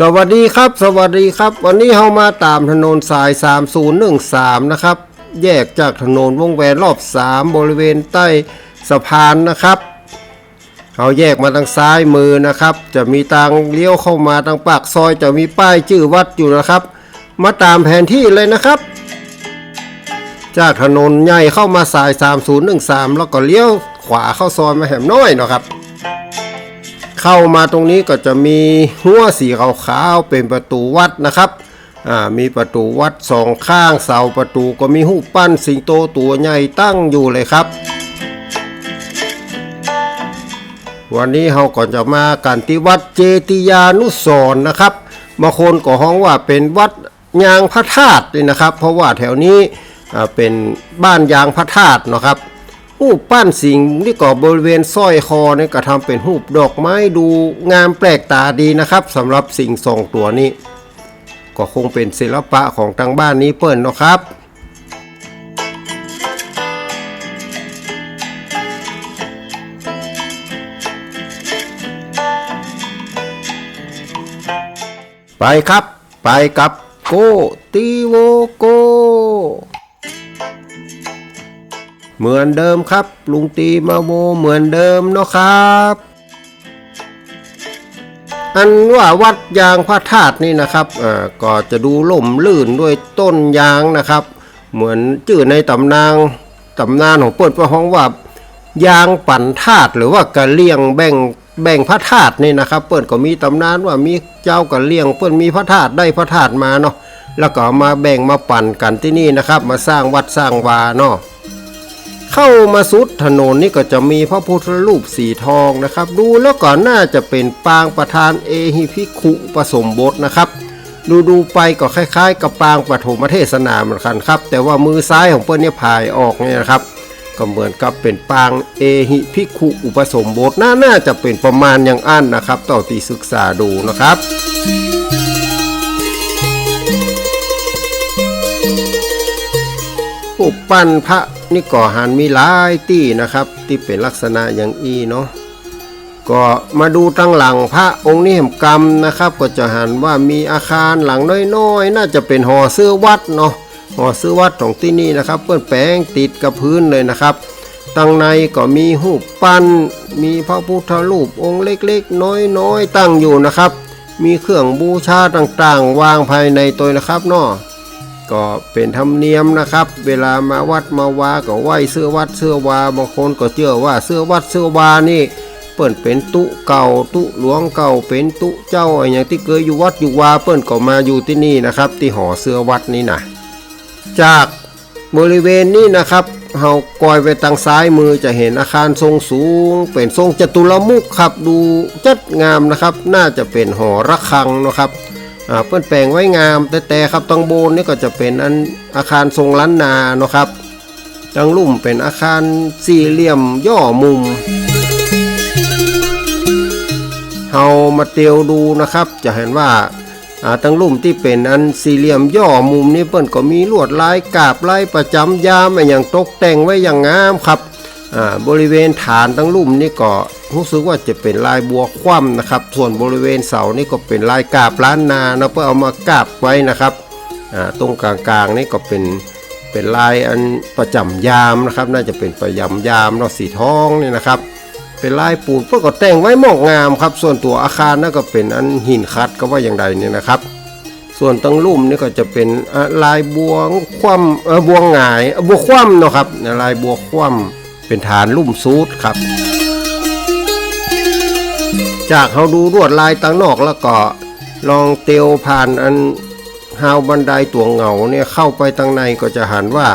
สวัสดีครับ สวัสดีครับ วันนี้เรามาตามถนนสาย 3013 นะครับ แยกจากถนนวงแหวนรอบ 3 บริเวณใต้สะพานนะครับเขาแยกมาทางซ้ายมือนะครับ จะมีทางเลี้ยวเข้ามาทางปากซอยจะมีป้ายชื่อวัดอยู่นะครับ มาตามแผนที่เลยนะครับ จากถนนใหญ่เข้ามาสาย 3013 แล้วก็เลี้ยวขวาเข้าซอยมาแหมน้อยเนาะครับ เข้ามาตรงนี้ก็จะมีหัวสีขาวๆเป็นประตูวัดนะครับอ่ามีประตูวัดสองข้างเสาประตูก็มีหูปปั้นสิงโตตัวใหญ่ตั้งอยู่เลยครับ วันนี้เราก็จะมากันที่วัดเจติยานุสร์นะครับบางคนก็ฮ้องว่าเป็นวัดยางพระธาตุนี่นะครับ เพราะว่าแถวนี้อ่าเป็นบ้านยางพระธาตุนะครับ รูปปั้นสิงที่ก่อบริเวณสร้อยคอเนี่ยก็ทำเป็นรูปดอกไม้ดูงามแปลกตาดีนะครับสำหรับสิ่งสองตัวนี้ ก็คงเป็นศิลปะของทางบ้านนี้เปิ้นนะครับไปครับ ไปกับโกตีโวโก เหมือนเดิมครับ ลุงตีมาโมเหมือนเดิมเนาะครับ อันว่าวัดยางพระธาตุนี่นะครับอ่าก็จะดูล่มลื่นด้วยต้นยางนะครับ เหมือนชื่อในตำนางตำนานของเปิดประห้องว่ายางปั่นธาตุหรือว่ากะเลี่ยงแบ่งแบ่งพระธาตุนี่นะครับ เปิ้นก็มีตำนานว่ามีเจ้ากะเลี่ยงเปิ้นมีพระธาตุได้พระธาตุมาเนาะแล้วก็มาแบ่งมาปั่นกันที่นี่นะครับ มาสร้างวัดสร้างวาเนาะ เข้ามาสุดถนนนี่ก็จะมีพระพุทธรูปสีทองนะครับ ดูแล้วก็น่าจะเป็นปางประธานเอหิพิคุผสมบทนะครับดูดูไปก็คล้ายๆ กับปางปฐมเทศนาเหมือนกันครับ แต่ว่ามือซ้ายของเปิ้ลเนี่ยพายออกเนี่ยนะครับ ก็เหมือนกับเป็นปางเอหิพิคุอุปสมบทน่าน่าจะเป็นประมาณอย่างอันนะครับ ต่อตีศึกษาดูนะครับ รูปปั้นพระนี่ก่อหันมีหลายที่นะครับ ที่เป็นลักษณะอย่างอีเนาะก็มาดูตั้งหลังพระองค์นี้แห่งกรรมนะครับ ก็จะหันว่ามีอาคารหลังน้อยๆ น่าจะเป็นหอเสื้อวัดเนาะหอเสื้อวัดของที่นี่นะครับ เปื้อนแป้งติดกับพื้นเลยนะครับตั้งในก็มีหูปปั้นมีพระพุทธรูปองค์เล็กๆ น้อยๆ ตั้งอยู่นะครับ มีเครื่องบูชาต่างๆ วางภายในตัวนะครับเนาะ ก็เป็นธรรมเนียมนะครับ เวลามาวัดมาวาก็ไหว้เสื้อวัดเสื้อวาบางคนก็เชื่อว่าเสื้อวัดเสื้อวานี่เปิ้นเป็นตุเก่าตุหลวงเก่าเป็นตุเจ้าอะไรอย่างที่เคยอยู่วัดอยู่วาเปิ้นก็มาอยู่ที่นี่นะครับ ที่หอเสื้อวัดนี่นะจากบริเวณนี้นะครับเฮากอยไปทางซ้ายมือจะเห็นอาคารทรงสูง เป็นทรงจตุรมุขครับดูจัดงามนะครับ น่าจะเป็นหอระฆังนะครับ อ่าเปิ้นแปลงไว้งาม แต่แต่ครับตังโบนนี่ก็จะเป็นอันอาคารทรงล้านนาเนาะครับตังลุ่มเป็นอาคารสี่เหลี่ยมย่อมุมเฮามาเตียวดูนะครับ จะเห็นว่าตังลุ่มที่เป็นอันสี่เหลี่ยมย่อมุมนี่เปิ้นก็มีลวดลายกาบลายประจำยามอะไรอย่างตกแต่งไว้อย่างงามครับ บริเวณฐานทั้งลุ่มนี่ก็รู้สึกว่าจะเป็นลายบัวคว่ำนะครับ ส่วนบริเวณเสานี่ก็เป็นลายกาบล้านนานะเพื่อเอามากาบไว้นะครับตรงกลางๆนี่ก็เป็นเป็นลายอันประจำยามนะครับ น่าจะเป็นประจำยามเนาะสีทองนี่นะครับ เป็นลายปูนเพื่อก็แต่งไว้หมอกงามครับ ส่วนตัวอาคารนั่นก็เป็นอันหินคัดก็ว่าอย่างใดเนี่ยนะครับ ส่วนตั้งลุ่มนี่ก็จะเป็นลายบัวคว่ำบัวหงายบัวคว่ำเนาะครับลายบัวคว่ำ เป็นฐานลุ่มซูดครับ จากเขาดูรวดลายตั้งนอกแล้วก็ลองเตียวผ่านอันฮาวบันไดตัวเหงาเนี่ยเข้าไปตังในก็จะหันว่า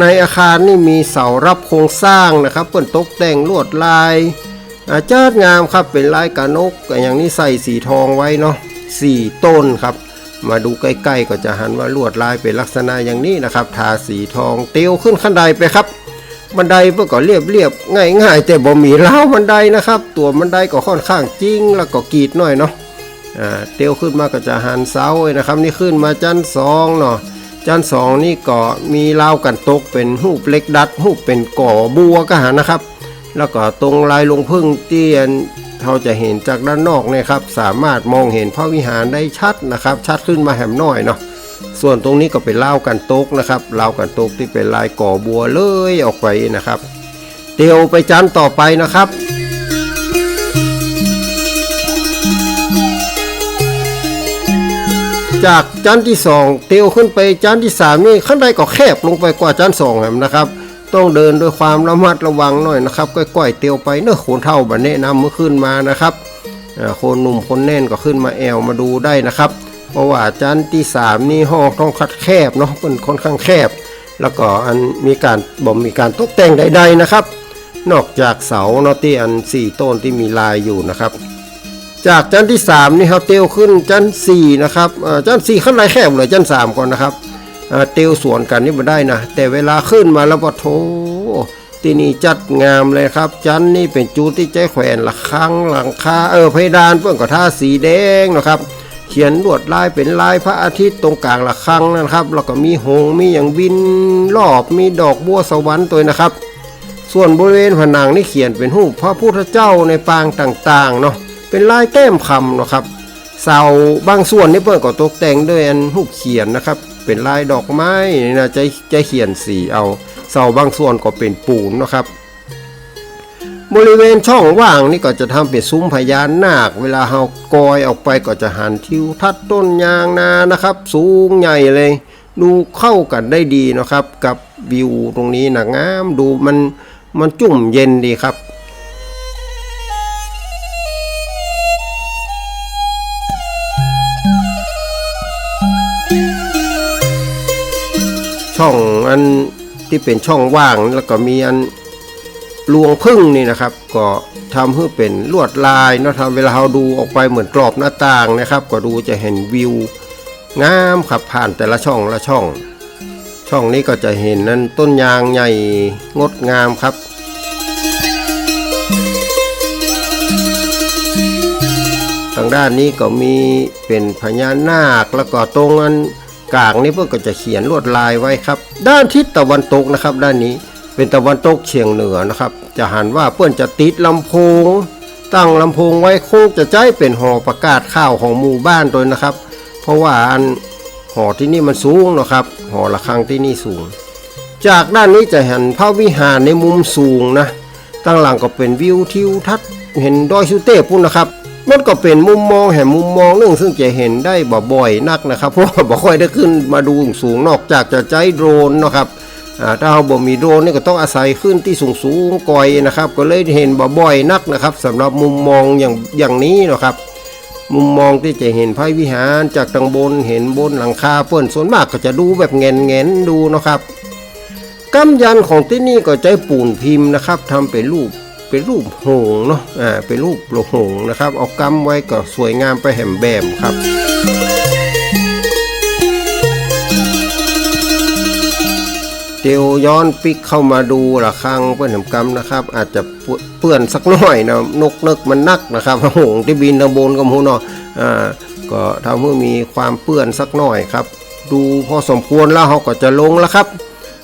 ในอาคารนี่มีเสารับโครงสร้างนะครับ เปิ้นตกแต่งลวดลาย อาจาดงามครับเป็นลายกระนกอย่างนี้ใส่สีทองไว้เนาะสี่ต้นครับ มาดูใกล้ๆก็จะหันว่าลวดลายเป็นลักษณะอย่างนี้นะครับ ทาสีทองเตียวขึ้นขั้นใดไปครับ บันไดเพื่อก็เรียบเรียบๆง่ายๆแต่บ่มีราบันไดนะครับ ตัวบันไดก็ค่อนข้างจริงแล้วก็กรีดหน่อยเนาะอ่าเตียวขึ้นมาก็จะหันเสาไว้นะครับ นี่ขึ้นมาจันสองเนาะจันสองนี่ก็มีรากันตกเป็นหูปเล็กดัดหูเป็นก่อบัวก็หานะครับ แล้วก็ตรงลายลงพึ่งเตียนเราจะเห็นจากด้านนอกนี่ยครับ สามารถมองเห็นพระวิหารได้ชัดนะครับ ชัดขึ้นมาแหมน้อยเนาะ ส่วนตรงนี้ก็เป็นเล่ากันโต๊กนะครับเล่ากันโต๊กที่เป็นลายก่อบัวเลยออกไปนะครับ เตียวไปจานต่อไปนะครับจากจานที่สองเตียวขึ้นไปจานที่สามนี่ขั้นใดก็แคบลงไปกว่าจานสองแหมนะครับ ต้องเดินด้วยความระมัดระวังหน่อยนะครับก้อยๆเตียวไปเนอะโคนเท่าบันแนะนำเมื่อขึ้นมานะครับโคนหนุ่มคนแน่นก็ขึ้นมาแอวมาดูได้นะครับ เพราะว่าจานที่สามนี่ห้องต้องคัดแคบเนาะเป็นค่อนข้างแคบ แล้วก็อันมีการบ่มมีการตกแต่งใด ๆนะครับ นอกจากเสาเนาะที่อันสี่ต้นที่มีลายอยู่นะครับจากจันที่ 3 นี่ครับเตียวขึ้นจัน4นะครับเอ่อจัน4ขั้นไรแคบเลยจัน3 ก่อนนะครับเตียวสวนกันนี่มาได้นะแต่เวลาขึ้นมาแล้วปะโถที่นี่จัดงามเลยครับจันนี่เป็นจูที่ใจแขวนละครังหลังคาเออเพดานเพื่อนก็ท่าสีแดงนะครับ เขียนลวดลายเป็นลายพระอาทิตย์ตรงกลางละครังนะครับ แล้วก็มีหงมีอย่างวินรอบมีดอกบัวสวรรค์ตัวนะครับ ส่วนบริเวณผนังนี่เขียนเป็นรูปพระพุทธเจ้าในปางต่างๆเนาะเป็นลายแต้มคำเนาะครับเสาบางส่วนนี่เปิดก็ตกแต่งด้วยอันรูปเขียนนะครับ เป็นลายดอกไม้นี่นะจใจเขียนสีเอาเสาบางส่วนก็เป็นปูนนะครับ บริเวณช่องว่างนี่ก็จะทำเป็นซุ้มพญานนาค เวลาเฮากอยออกไปก็จะหันทิวทัศน์ต้นยางนานะครับ สูงใหญ่เลย ดูเข้ากันได้ดีนะครับ กับวิวตรงนี้นะงามดูมันมันจุ่มเย็นดีครับช่องอันที่เป็นช่องว่างแล้วก็มีอัน ลวงพึ่งนี่นะครับ ก็ทำให้เป็นลวดลายเนาะทำเวลาเราดูออกไปเหมือนกรอบหน้าต่างนะครับ ก็ดูจะเห็นวิวงามขับผ่านแต่ละช่องละช่อง ช่องนี้ก็จะเห็นนั้นต้นยางใหญ่งดงามครับทางด้านนี้ก็มีเป็นพญานาคแล้วก็ตรงอันกลางนี่เพื่อก็จะเขียนลวดลายไว้ครับ ด้านทิศตะวันตกนะครับ ด้านนี้ เป็นตะวันตกเฉียงเหนือนะครับ จะหันว่าเพื่อนจะติดลำโพง ตั้งลำโพงไว้คงจะใจเป็นหอประกาศข่าวของหมู่บ้านโดยนะครับ เพราะว่าอันหอที่นี่มันสูงนะครับ หอระฆังที่นี่สูง จากด้านนี้จะเห็นพระวิหารในมุมสูงนะตั้งหลังก็เป็นวิวทิวทัศน์เห็นดอยสุเทพพุ่นนะครับมันก็เป็นมุมมองแห่งมุมมองหนึงซึ่งจะเห็นได้บ่อยนักนะครับเพราะบ่ค่อยได้ขึ้นมาดูสูงนอกจากจะใช้โดรนนะครับ ถ้าเราบ่มีโดรนนี่ก็ต้องอาศัยขึ้นที่สูงสูงก่อยนะครับ ก็เลยเห็นบ่บ่อยนักนะครับสำหรับมุมมองอย่างอย่างนี้นะครับ มุมมองที่จะเห็นพระวิหารจากทางบนเห็นบนหลังคาเปิ้นส่วนมากก็จะดูแบบเงนเงนดูนะครับกำยันของที่นี่ก็ใช้ปูนพิมพ์นะครับทำเป็นรูปเป็นรูปหงเนาะอ่าเป็นรูปโลหงนะครับ เอากำไว้ก็สวยงามไปแหมแบมครับ เตียวย้อนปิกเข้ามาดูละครังเพื่อนกำนะครับ อาจจะเปื้อนสักหน่อยนะนกนึกมันนักนะครับหงส์ที่บินทางบนกับหูเนาะอ่าก็ทำให้มีความเปื้อนสักหน่อยครับ ดูพอสมควรแล้วเขาก็จะลงแล้วครับ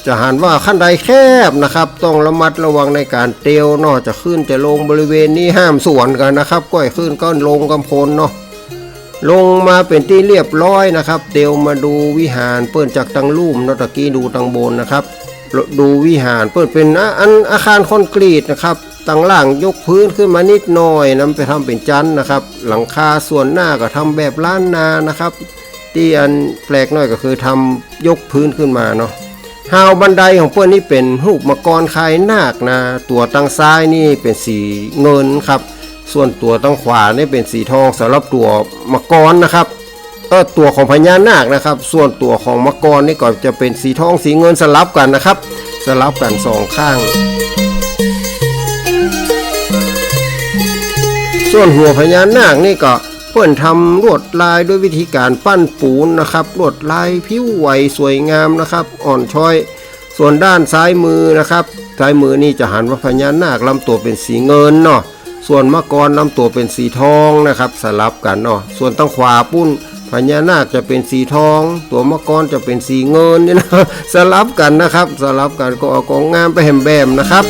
จะหันว่าขั้นใดแคบนะครับ ต้องระมัดระวังในการเตียวนอกจะขึ้นจะลงบริเวณนี้ห้ามสวนกันนะครับก้อยขึ้นก็ลงกำพลเนาะ ลงมาเป็นที่เรียบร้อยนะครับเตียวมาดูวิหารเปิดจากตังลุ่มนาะตะกี้ดูตังบนนะครับ ดูวิหารเปิดเป็นอ,อันอาคารคอนกรีตนะครับตังล่างยกพื้นขึ้นมานิดหน่อยนำไปทำเป็นจันนะครับ หลังคาส่วนหน้าก็ทำแบบล้านนานะครับ ที่อันแปลกหน่อยก็คือทำยกพื้นขึ้นมาเนาะฮาวบันไดของเพื่อนนี่เป็นรูปมกรคายนาคนะตัวตังซ้ายนี่เป็นสีเงินครับ ส่วนตัวตั้งขวานี่เป็นสีทองสำหรับตัวมังกรนะครับเออตัวของพญานาคนะครับ ส่วนตัวของมังกรนี่ก็จะเป็นสีทองสีเงินสลับกันนะครับ สลับกันสองข้าง ส่วนหัวพญานาคนี่ก็เพื่อนทำลวดลายด้วยวิธีการปั้นปูนนะครับลวดลายผิวไหวสวยงามนะครับ อ่อนช้อย ส่วนด้านซ้ายมือนะครับซ้ายมือนี่จะหันว่าพญานาคลำตัวเป็นสีเงินเนาะ ส่วนมะกรลำตัวเป็นสีทองนะครับสลับกันเนาะส่วนตั้งขวาปุ้นพญานาคจะเป็นสีทอง ตัวมะกรจะเป็นสีเงินนี่นะสลับกันนะครับ สลับกันก็เอกองงามไปแหมแบมนะครับ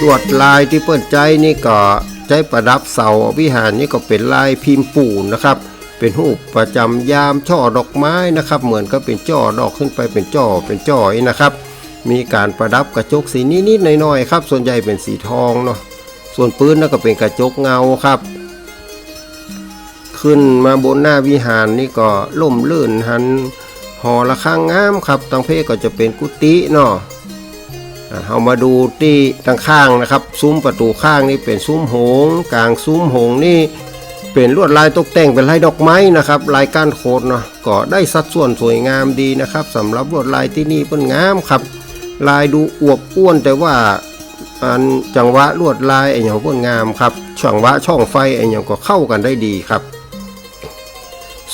ลวดลายที่เปิ้นใจนี่ก็ใช้ประดับเสาวิหารนี่ก็เป็นลายพิมพ์ปูนนะครับ เป็นรูปประจำยามช่อดอกไม้นะครับ เหมือนก็เป็นจ่อดอกขึ้นไปเป็นจ่อเป็นจ่อยนะครับ มีการประดับกระจกสีนิดๆหน่อยๆครับ ส่วนใหญ่เป็นสีทองเนาะส่วนปืนนั่นก็เป็นกระจกเงาครับ ขึ้นมาบนหน้าวิหารนี่ก็ล่มลื่นหันหอระฆังงามครับตังเพก็จะเป็นกุฏิเนาะเอามาดูที่ทางข้างนะครับ ซุ้มประตูข้างนี่เป็นซุ้มโหง กลางซุ้มโหงนี่ เป็นลวดลายตกแต่งเป็นลายดอกไม้นะครับลายก้านโคดเนาะก็ได้สัดส่วนสวยงามดีนะครับสำหรับลวดลายที่นี่เปิ้นงามครับ ลายดูอวบอ้วนแต่ว่าอันจังหวะลวดลายไอ้อย่างเปิ้นงามครับช่องวะช่องไฟไอ้อย่างก็เข้ากันได้ดีครับ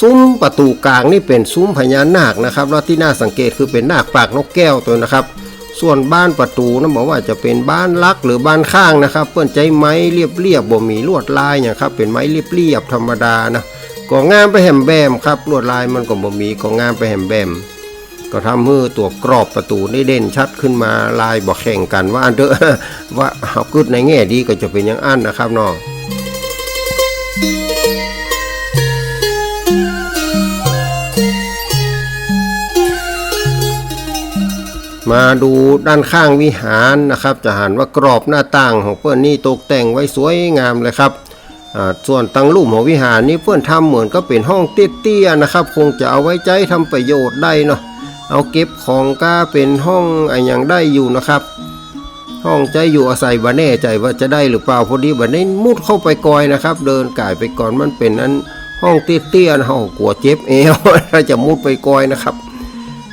ซุ้มประตูกลางนี่เป็นซุ้มพญานาคนะครับแล้วที่น่าสังเกตคือเป็นนาคปากนกแก้วตัวนะครับ ส่วนบ้านประตูนะบอกว่าจะเป็นบ้านลักหรือบ้านข้างนะครับเปิ้นใจไม้เรียบเรียบๆบ่มีลวดลายอย่างครับ เป็นไม้เรียบเรียบๆธรรมดานะก็งามไปแหมแบมครับลวดลายมันก็บ่มีก็งามไปแหมแบมก็ทำให้ตัวกรอบประตูได้เด่นชัดขึ้นมาลายบอกแข่งกันว่าอันเดอว่าเอากึดในแง่ดีก็จะเป็นอย่างอันนะครับเนาะ มาดูด้านข้างวิหารนะครับ จะหันว่ากรอบหน้าต่างของเพื่อนนี่ตกแต่งไว้สวยงามเลยครับส่วนตังลุ่มของวิหารนี่เพื่อนทำเหมือนก็เป็นห้องเตี้ยๆนะครับ คงจะเอาไว้ใจทำประโยชน์ได้เนาะเอาเก็บของก้าเป็นห้องอะไรอย่างได้อยู่นะครับ ห้องใจอยู่อาศัยบ่แน่ใจว่าจะได้หรือเปล่าพอดีบ่ได้มุดเข้าไปกอยนะครับ เดินก่ายไปก่อนมันเป็นอันห้องเตี้ยๆนะห้องกลัวเจ็บเอวถ้าจะมุดไปกอยนะครับ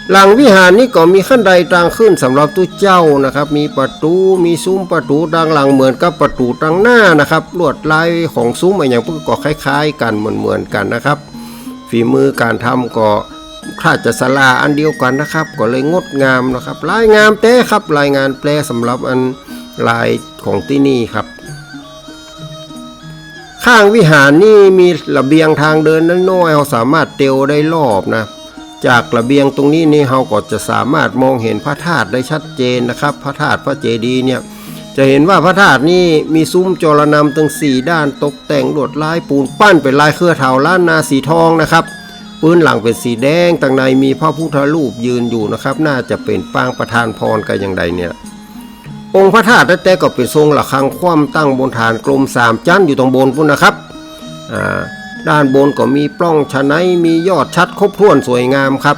หลังวิหารนี้ก็มีขั้นใดทางขึ้นสำหรับตู้เจ้านะครับ มีประตูมีซุ้มประตูดังหลังเหมือนกับประตูดังหน้านะครับลวดลายของซุ้มอะไรอย่างพวกก็คล้าย ๆ กันเหมือนๆกันนะครับ ฝีมือการทำก็คาดจะสลาอันเดียวกันนะครับ ก็เลยงดงามนะครับลายงามแต่ครับรายงานแปลสำหรับอันลายของที่นี่ครับ ข้างวิหารนี่มีระเบียงทางเดินน้อยๆเราสามารถเตียวได้รอบนะ จากระเบียงตรงนี้นี่เราก็จะสามารถมองเห็นพระธาตุได้ชัดเจนนะครับ พระธาตุพระเจดีย์เนี่ยจะเห็นว่าพระธาตุนี่มีซุ้มจรนำตั้งสี่ด้านตกแต่งลวดลายปูนปั้นเป็นลายเครือเถาล้านนาสีทองนะครับปืนหลังเป็นสีแดงต่างในมีพระพุทธรูปยืนอยู่นะครับ น่าจะเป็นปางประธานพรกันอย่างใดเนี่ย องค์พระธาตุแต่ก็เป็นทรงระฆังคว่ำตั้งบนฐานกลมสามชั้นอยู่ตรงบนพุ่นนะครับอ่า ด้านบนก็มีปล้องชะไนมียอดชัดครบถ้วนสวยงามครับ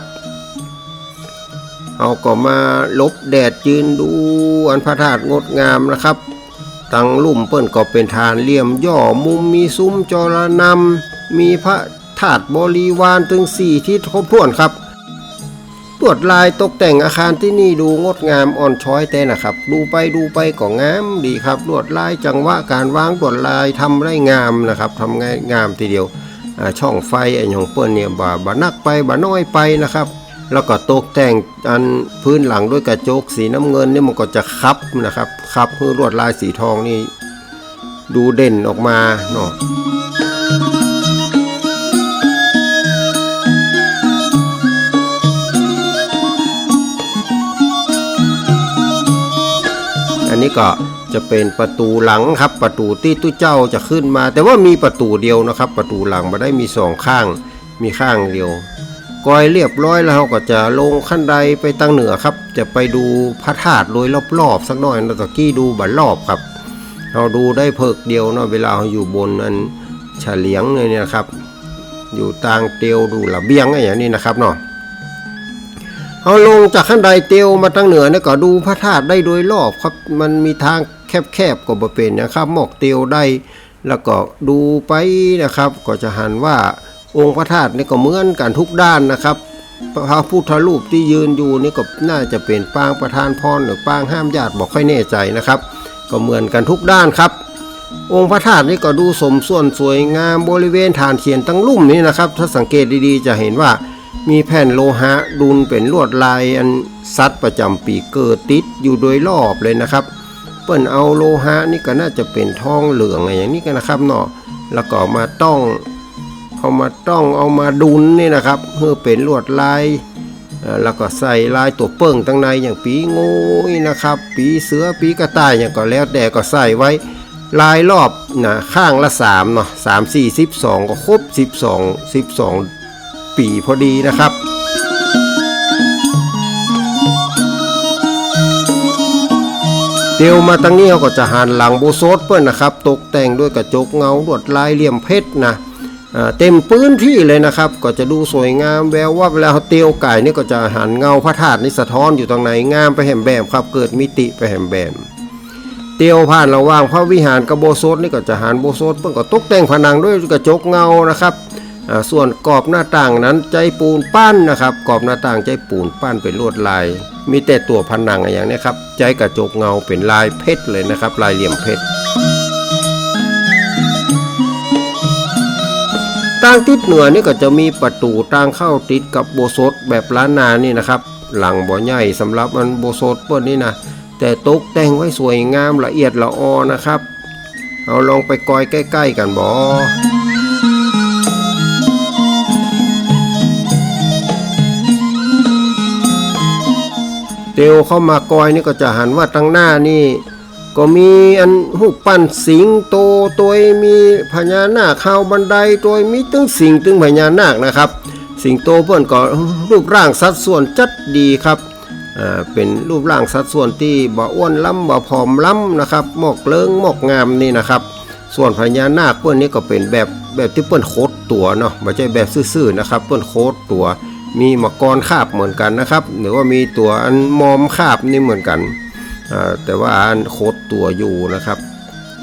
เอาก็มาลบแดดยืนดูอันพระธาตุงดงามนะครับตั้งลุ่มเปิ้นก็เป็นฐานเหลี่ยมย่อมุมมีซุ้มจรนำมีพระธาตุบริวารถึงสี่ทิศครบถ้วนครับ ลวดลายตกแต่งอาคารที่นี่ดูงดงามอ่อนช้อยแต่นะครับ ดูไปดูไปก็งามดีครับลวดลายจังหวะการวางลวดลายทำได้งามนะครับทำง่ายงามทีเดียวช่องไฟไอ้ของเปิ้นเนี่ยบ่บ่นักไปบ่น้อยไปนะครับ แล้วก็ตกแต่งอันพื้นหลังด้วยกระจกสีน้ำเงินนี่มันก็จะคับนะครับคับเพื่อลวดลายสีทองนี่ดูเด่นออกมาเนาะ นี้ก็จะเป็นประตูหลังครับ ประตูที่ตู้เจ้าจะขึ้นมา แต่ว่ามีประตูเดียวนะครับ ประตูหลังมาได้มีสองข้าง มีข้างเดียวก้อยเรียบร้อยแล้วเราก็จะลงขั้นใดไปตั้งเหนือครับ จะไปดูพระธาตุโดยรอบๆสักหน่อยนะตะกี้ดูบัดรอบครับ เราดูได้เพิกเดียวเนาะเวลาเราอยู่บนอันเฉลียงเลยเนี่ยครับ อยู่ต่างเตียวดูระเบียงอะไรอย่างนี้นะครับเนาะ เอาลงจากขั้นใดเตียวมาตั้งเหนือเนี่ยก็ดูพระธาตุได้โดยรอบครับ มันมีทางแคบๆก็บ่เป็นนะครับหมอกเตียวได้ แล้วก็ดูไปนะครับ ก็จะหันว่าองค์พระธาตุนี่ก็เหมือนกันทุกด้านนะครับพระพุทธรูปที่ยืนอยู่นี่ก็น่าจะเป็นปางประธานพรหรือปางห้ามญาติบอกค่อยแน่ใจนะครับ ก็เหมือนกันทุกด้านครับ องค์พระธาตุนี่ก็ดูสมส่วนสวยงามบริเวณฐานเทียนตั้งลุ่มนี่นะครับ ถ้าสังเกตดีๆ จะเห็นว่า มีแผ่นโลหะดุลเป็นลวดลายอันซัดประจำปีเกิดติดอยู่โดยรอบเลยนะครับ เปิ้นเอาโลหะนี่ก็น่าจะเป็นทองเหลืองอะไรอย่างนี้กันนะครับเนาะแล้วก็มาต้องเอามาต้องเอามาดุลนี่นะครับเพื่อเป็นลวดลายแล้วก็ใส่ลายตัวเปิ้งตั้งในอย่างปีงูนะครับ ปีเสือปีกระต่ายอย่างก็แล้วแต่ก็ใส่ไว้ลายรอบนะข้างละ3เนาะ3 4 12ก็ครบ12 12 ปีพอดีนะครับเตียวมาตั้งนี้เขาก็จะหันหลังโบโซดเปิ้นนะครับ ตกแต่งด้วยกระจกเงาลวดลายเหลี่ยมเพชรนะเต็มพื้นที่เลยนะครับ ก็จะดูสวยงามแววว่าเวลาเขาเตียวไก่นี่ก็จะหันเงาพระธาตุนี่สะท้อนอยู่ตรงไหนงามไปแหมแบบครับ เกิดมิติไปแหมแบบเตียวผ่านระหว่างพระวิหารกับโบโซดนี่ก็จะหันโบโซดเปิ้นก็ตกแต่งผนังด้วยกระจกเงานะครับ ส่วนกรอบหน้าต่างนั้นใจปูนปั้นนะครับกรอบหน้าต่างใจปูนปั้นเป็นลวดลาย มีแต่ตัวผนังอย่างนี้ครับใจกระจกเงาเป็นลายเพชรเลยนะครับ ลายเหลี่ยมเพชรทางทิศเหนือนี่ก็จะมีประตูทางเข้าติดกับโบโซดแบบล้านนานี่นะครับ หลังบ่อใหญ่สำหรับมันโบโซดเปิ้นนี่นะแต่ตกแต่งไว้สวยงามละเอียดละออนะครับ เอาลองไปกอยใกล้ ๆ กันบ่ เตียวเข้ามากอยนี่ก็จะหันว่าตั้งหน้านี่ ก็มีอันหูปปั้นสิงโตตัวมีพญานาคเข้าบันไดตัวมีตึงสิงตึงพญานาคนะครับ สิงโตเพื่อนก็รูปร่างสัดส่วนจัดดีครับอ่าเป็นรูปร่างสัดส่วนที่บ่อ้วนล้ำบ่ผอมล้ำนะครับหมอกเลิงหมอกงามนี่นะครับ ส่วนพญานาคเพื่อนนี่ก็เป็นแบบแบบที่เพื่อนโคตรตัวเนาะไม่ใช่แบบซื่อๆนะครับ เพื่อนโคตรตัว มีมังกรคาบเหมือนกันนะครับ หรือว่ามีตัวอันมอมคาบนี่เหมือนกัน แต่ว่าอันโคตรตัวอยู่นะครับ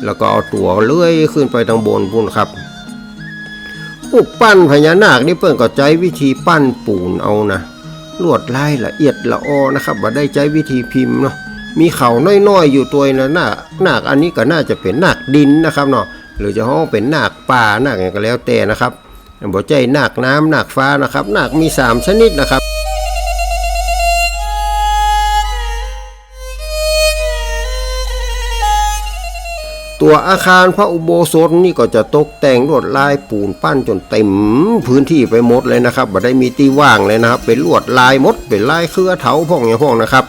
แล้วก็เอาตัวเลื่อยขึ้นไปทางบนพุ่นครับรูปปั้นพญานาคนี่เพิ่นก็ใจวิธีปั้นปูนเอานะลวดลายละเอียดละออนะครับบ่ได้ใจวิธีพิมพ์เนาะมีเขาน้อยๆอยู่ตัวนะนาคนาคอันนี้ก็น่าจะเป็นหนาคดินนะครับเนาะหรือจะห้องเป็นหนาคป่าหนาคอย่างก็แล้วแต่นะครับ บ่ใจหนาคน้ำหนาคฟ้านะครับหนาคมีสามชนิดนะครับตัวอาคารพระอุโบสถนี่ก็จะตกแต่งลวดลายปูนปั้นจนเต็มพื้นที่ไปหมดเลยนะครับบ่ได้มีที่ว่างเลยนะครับ เป็นลวดลายมด เป็นลายเครือเถาพวกอย่างพวกนะครับ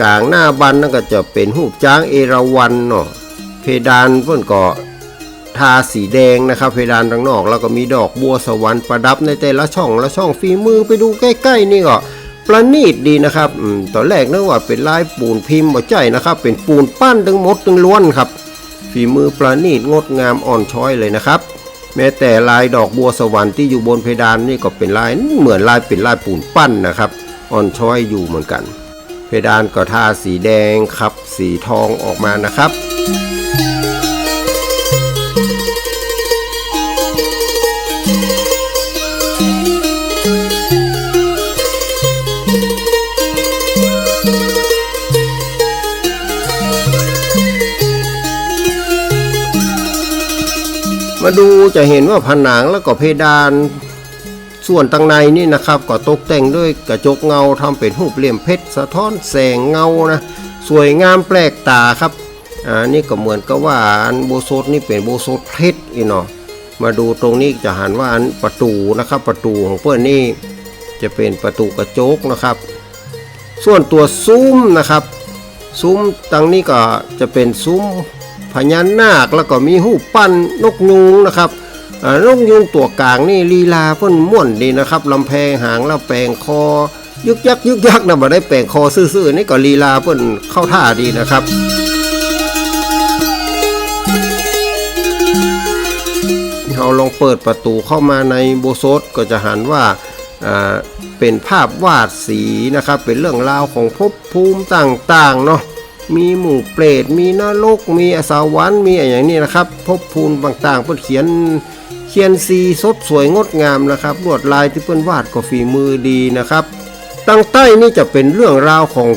กลางหน้าบันนั่นก็จะเป็นหูปจ้างเอราวัณเนาะเพดานเพื่อนก็ ทาสีแดงนะครับเพดานทางนอก แล้วก็มีดอกบัวสวรรค์ประดับในแต่ละช่องละช่องฝีมือไปดูใกล้ๆนี่ก็ประณีตดีนะครับอตอนแรกนึกว่าเป็นลายปูนพิมพ์บ่ใจนะครับ เป็นปูนปั้นทั้งหมดทั้งล้วนครับ ฝีมือประณีตงดงามอ่อนช้อยเลยนะครับ แม้แต่ลายดอกบัวสวรรค์ที่อยู่บนเพดานนี่ก็เป็นลายเหมือนลายเป็นลายปูนปั้นนะครับ อ่อนช้อยอยู่เหมือนกัน เพดานก็ทาสีแดงครับ สีทองออกมานะครับ มาดูจะเห็นว่าผนังแล้วก็เพดาน ส่วนตังในนี่นะครับ ก็ตกแต่งด้วยกระจกเงาทำเป็นรูปเหลี่ยมเพชรสะท้อนแสงเงานะสวยงามแปลกตาครับอ่านี่ก็เหมือนกับว่าอันโบโซดนี่เป็นโบโซดเพชรอีเนาะมาดูตรงนี้จะหันว่าอันประตูนะครับ ประตูของเพื่อนนี่จะเป็นประตูกระจกนะครับ ส่วนตัวซุ้มนะครับ ซุ้มตังนี้ก็จะเป็นซุ้ม พญานาคแล้วก็มีหูปั้นนกยูงนะครับอ่านกยูงตัวกลางนี่ลีลาเพิ่นม่วนดีนะครับลำแพงหางแล้วแปลงคอ ยึกยักยึกยักนะบ่ได้แปลงคอซื่อๆนี่ก็ลีลาเพิ่นเข้าท่าดีนะครับเราลองเปิดประตูเข้ามาในโบโซดก็จะหันว่าเป็นภาพวาดสีนะครับ เป็นเรื่องราวของภพภูมิต่างๆเนาะ มีหมู่เปรตมีนรกมีอสาวรรค์มีอะไรอย่างนี้นะครับภพภูมิต่างๆเพื่อเขียนเขียนสีสดสวยงดงามนะครับลวดลายที่เพื่อนวาดก็ฝีมือดีนะครับตั้งใต้นี่จะเป็นเรื่องราวของ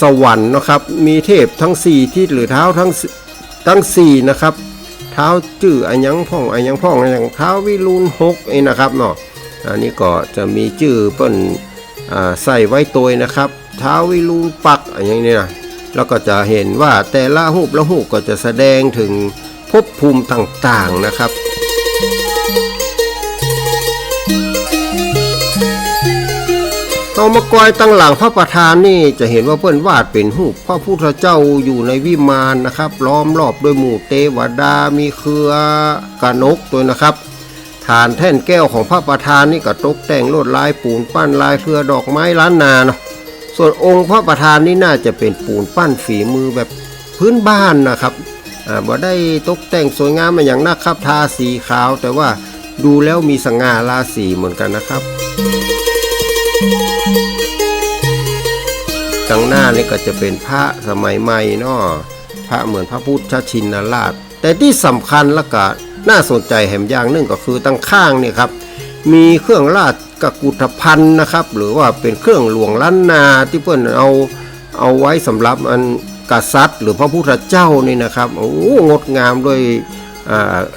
สวรรค์นะครับ มีเทพทั้งสี่ทิศหรือเท้าทั้งทั้งสี่นะครับเท้าจื่ออันยังพ่องอันยังพ่องอันยังเท้าวิรุณหกเองนะครับเนาะอันนี้ก็จะมีชื่อเปิ้นอ่าใส่ไว้ตัวนะครับ เท้าวิรุณปักอันอย่างนี้นะ แล้วก็จะเห็นว่าแต่ละหูปละหูก็จะแสดงถึงภพภูมิต่างๆนะครับเรามากอยตั้งหลังพระประธานนี่จะเห็นว่าเพื่อนวาดเป็นรูปพระพุทธเจ้าอยู่ในวิมานนะครับ ล้อมรอบด้วยหมู่เทวดา มีเครือกนกตัวนะครับฐานแท่นแก้วของพระประธานนี่ก็ตกแต่งลวดลายปูนปั้นลายเครือดอกไม้ล้านนาเนาะ ส่วนองค์พระประธานนี่น่าจะเป็นปูนปั้นฝีมือแบบพื้นบ้านนะครับบ่ได้ตกแต่งสวยงามมาอย่างนักครับทาสีขาว แต่ว่าดูแล้วมีสง่าราศีเหมือนกันนะครับข้างหน้านี่ก็จะเป็นพระสมัยใหม่เนาะพระเหมือนพระพุทธชินราช แต่ที่สำคัญและก็น่าสนใจแหมอย่างนึ่งก็คือตั้งข้างนี่ครับ มีเครื่องราช กกุฏภัณฑ์นะครับ หรือว่าเป็นเครื่องหลวงล้านนาที่เพื่อนเอาเอาไว้สำหรับอันกษัตริย์ หรือพระพุทธเจ้านี่นะครับโอ้โหงดงามด้วย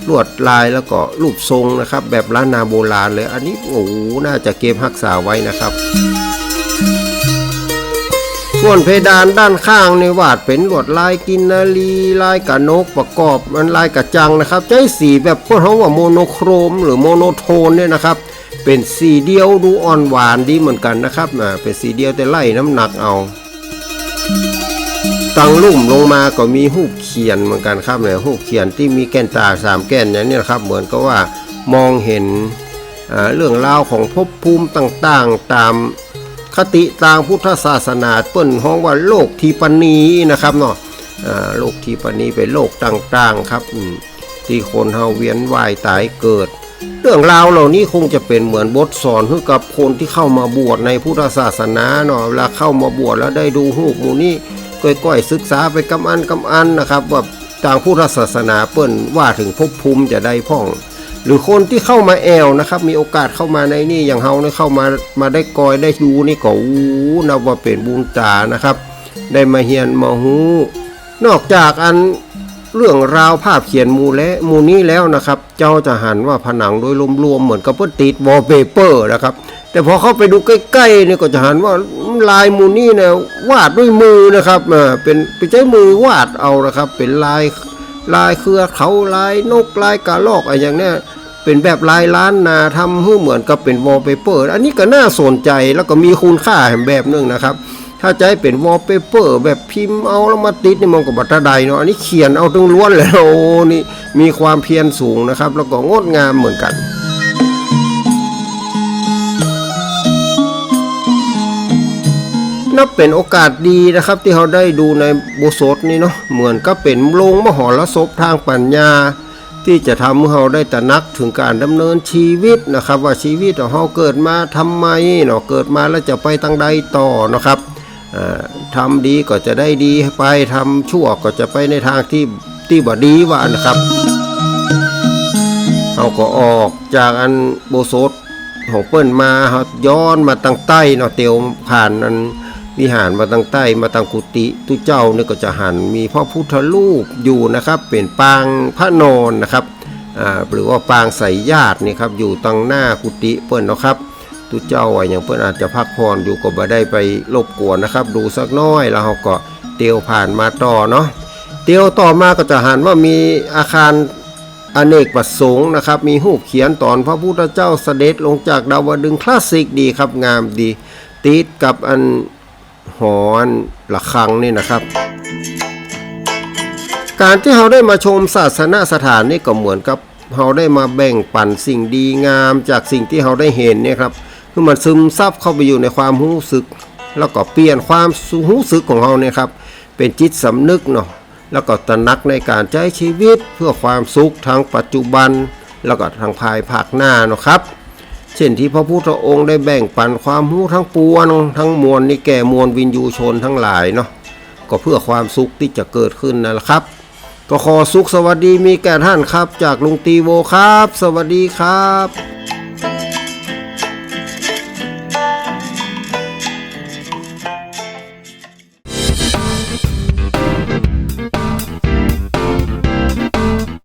ลวดลายแล้วก็รูปทรงนะครับ แบบล้านนาโบราณเลย อันนี้โอ้หน่าจะเก็บรักษาไว้นะครับ ส่วนเพดานด้านข้างในวาดเป็นลวดลายกินนารีลายกะนกประกอบมันลายกระจังนะครับ ใช้สีแบบพวกเขาว่าโมโนโครม หรือโมโนโทนเนี่ยนะครับ เป็นสีเดียวดูอ่อนหวานดีเหมือนกันนะครับอ่าเป็นสีเดียวแต่ไล่น้ำหนักเอาตังลุ่มลงมาก็มีหูเขียนเหมือนกันครับเนี่ยหูเขียนที่มีแกนตาสามแกนอย่างนี้นะครับ เหมือนกับว่ามองเห็นเรื่องราวของภพภูมิต่างๆ ตามคติทางพุทธศาสนาเปิ้นห้องว่าโลกทีปณีนะครับเนาะโลกทีปณีเป็นโลกต่างๆครับที่คนเฮาเวียนว่ายตายเกิด เรื่องราวเหล่านี้คงจะเป็นเหมือนบทสอนให้กับคนที่เข้ามาบวชในพุทธศาสนาเนาะเวลาเข้ามาบวชแล้วได้ดูหูมูนี้ก้อยๆศึกษาไปกำอันกำอันนะครับ ว่าทางพุทธศาสนาเปิ้นว่าถึงภพภูมิจะได้พ่อง หรือคนที่เข้ามาแอวนะครับ มีโอกาสเข้ามาในนี่อย่างเฮาเนี่ยเข้ามามาได้กอยได้ดูนี่ก็อู้นับว่าเป็นบุญตานะครับ ได้มาเฮียนมาหูนอกจากอัน เรื่องราวภาพเขียนมูและมูนี้แล้วนะครับ เจ้าจะหันว่าผนังโดยรวมๆเหมือนกับเพื่อติดวอลเปเปอร์นะครับ แต่พอเข้าไปดูใกล้ๆเนี่ยก็จะหันว่าลายมูนี้เนี่ยวาดด้วยมือนะครับเป็นไปใช้มือวาดเอานะครับ เป็นลายลายเครือเขาลายนกลายกระรอกอะไรอย่างเนี้ยเป็นแบบลายล้านนาทำให้เหมือนกับเป็นวอลเปเปอร์ อันนี้ก็น่าสนใจแล้วก็มีคุณค่าแห่งแบบหนึงนะครับ ถ้าจะให้เป็นวอลเปเปอร์แบบพิมพ์เอาแล้วมาติดนี่มันก็บัตรใดเนาะอันนี้เขียนเอาทั้งล้วนเลยโอ้นี่มีความเพียรสูงนะครับ แล้วก็งดงามเหมือนกันนับเป็นโอกาสดีนะครับที่เราได้ดูในโบสถนี่เนาะเหมือนก็เป็นโรงมหรสพทางปัญญา ที่จะทำให้เราได้ตระหนักถึงการดำเนินชีวิตนะครับ ว่าชีวิตของเราเกิดมาทำไมเนาะเกิดมาแล้วจะไปทางใดต่อนะครับ ทำดีก็จะได้ดีไปทำชั่วก็จะไปในทางที่ที่บ่ดีว่านะครับเราก็ออกจากอันโบสถของเปิ้นมาเราย้อนมาตั้งใต้เนาะเตียวผ่านอันวิหารมาตั้งใต้มาตั้งกุฏิตุเจ้าเนี่ยก็จะหันมีพระพุทธรูปอยู่นะครับเป็นปางพระนอนนะครับอ่าหรือว่าปางใส่ญาตินี่ครับอยู่ตั้งหน้ากุฏิเปิ้นเนาะครับ ตุเจ้าอะอย่างเปิ้นอาจจะพักผ่อนอยู่ก็บ่ได้ไปรบกวนนะครับ ดูสักน้อยแล้วเราก็เตียวผ่านมาต่อเนาะเตียวต่อมาก็จะหันว่ามีอาคารอเนกประสงค์นะครับ มีรูปเขียนตอนพระพุทธเจ้าเสด็จลงจากดาวดึงคลาสสิกดีครับงามดี ติดกับอันหอนระฆังนี่นะครับ การที่เราได้มาชมศาสนสถานนี่ก็เหมือนกับเราได้มาแบ่งปันสิ่งดีงามจากสิ่งที่เราได้เห็นเนี่ยครับ คือมันซึมซับเข้าไปอยู่ในความรู้สึก แล้วก็เปลี่ยนความรู้สึกของเราเนี่ยครับเป็นจิตสำนึกเนาะแล้วก็ตระหนักในการใช้ชีวิตเพื่อความสุขทั้งปัจจุบัน แล้วก็ทางภายภาคหน้าเนาะครับเช่นที่พระพุทธองค์ได้แบ่งปันความรู้ทั้งปวงทั้งมวลนี่แก่มวลวินยูชนทั้งหลายเนาะก็เพื่อความสุขที่จะเกิดขึ้นนั่นแหละครับ ก็ขอสุขสวัสดีมีแก่ท่านครับ จากลุงตีโวครับ สวัสดีครับ